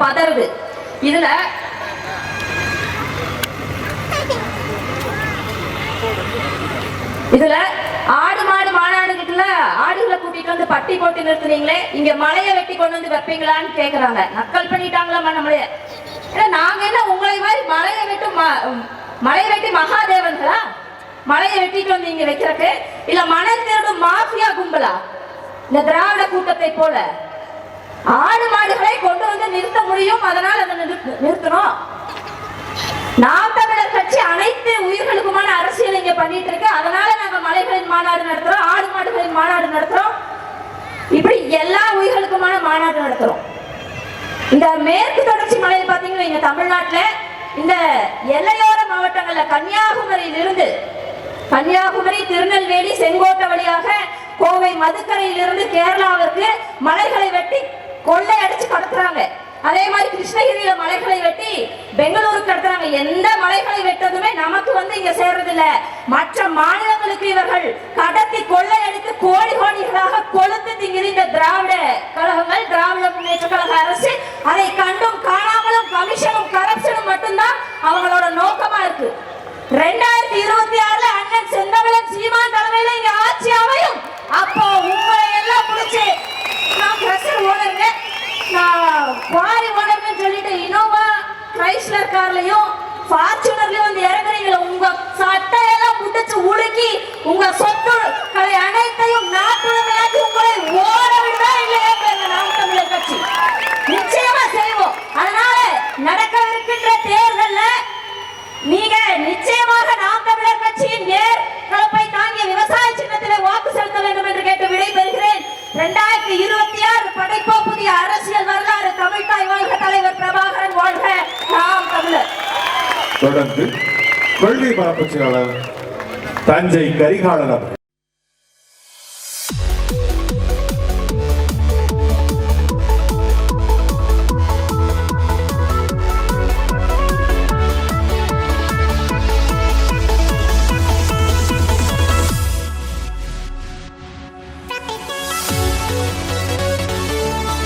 பதறுது. இதுல இதுல ஆடு மாடு மாநாடுகளுக்குள்ள ஆடுகளை கூட்டிட்டு வந்து பட்டி போட்டு நிறுத்துனீங்களே இங்க மலையை வெட்டி கொண்டு வந்து வைப்பீங்களான்னு கேக்குறாங்க. நக்கல் பண்ணிட்டாங்களா நம்மளைய ஏன்னா நாங்க என்ன உங்களை மாதிரி மலையை வெட்டு ம- மலையை வெட்டி மகாதேவன்களா? மலையை வெட்டிட்டு வந்து இங்க வைக்கிறக்கு? இல்ல மலை திருடும் மாஃபியா கும்பலா? இந்த திராவிட கூட்டத்தை போல ஆடு மாடுகளை கொண்டு வந்து நிறுத்த முடியும் அதனால அதை நிறுத்தணும். நாம் தமிழர் கட்சி அனைத்து உயிர்களுக்குமான அரசியல் இங்க பண்ணிட்டு இருக்கு. அதனால நாங்க மலைகளின் மாநாடு நடத்துறோம் ஆடு மாடுகளின் மாநாடு நடத்துறோம். இப்படி எல்லா உயிர்களுக்குமான மாநாடு நடத்துறோம். இந்த மேற்கு தொடர்ச்சி மலையில் பாத்தீங்கன்னா இங்க தமிழ்நாட்டுல இந்த எல்லையோர மாவட்டங்கள்ல கன்னியாகுமரியிலிருந்து கன்னியாகுமரி திருநெல்வேலி செங்கோட்டை வழியாக கோவை மதுக்கரையிலிருந்து கேரளாவிற்கு மலைகளை வெட்டி கொள்ளை அடிச்சு கடத்துறாங்க அதே மாதிரி கிருஷ்ணகிரியில மலைகளை வெட்டி பெங்களூருக்கு எந்த மலைகளை வெட்டதுமே நமக்கு வந்து இங்க சேர்றது இல்ல மற்ற மாநிலங்களுக்கு இவர்கள் கடத்தி கொள்ளை அடித்து கோடி கோடிகளாக கொழுத்து திங்குது இந்த திராவிட கழகங்கள் திராவிட முன்னேற்ற கழக அரசு. அதை கண்டும் கார்லயும் ஃபார்ச்சுனர்லயும் வந்து இறங்குறீங்களா உங்க சட்டையெல்லாம் புடிச்சு உலுக்கி உங்க சொத்துக்களை தொடர்ந்து கொள்கை பரப்பு செயலாளர் தஞ்சை கரிகாலன் அவர்கள்.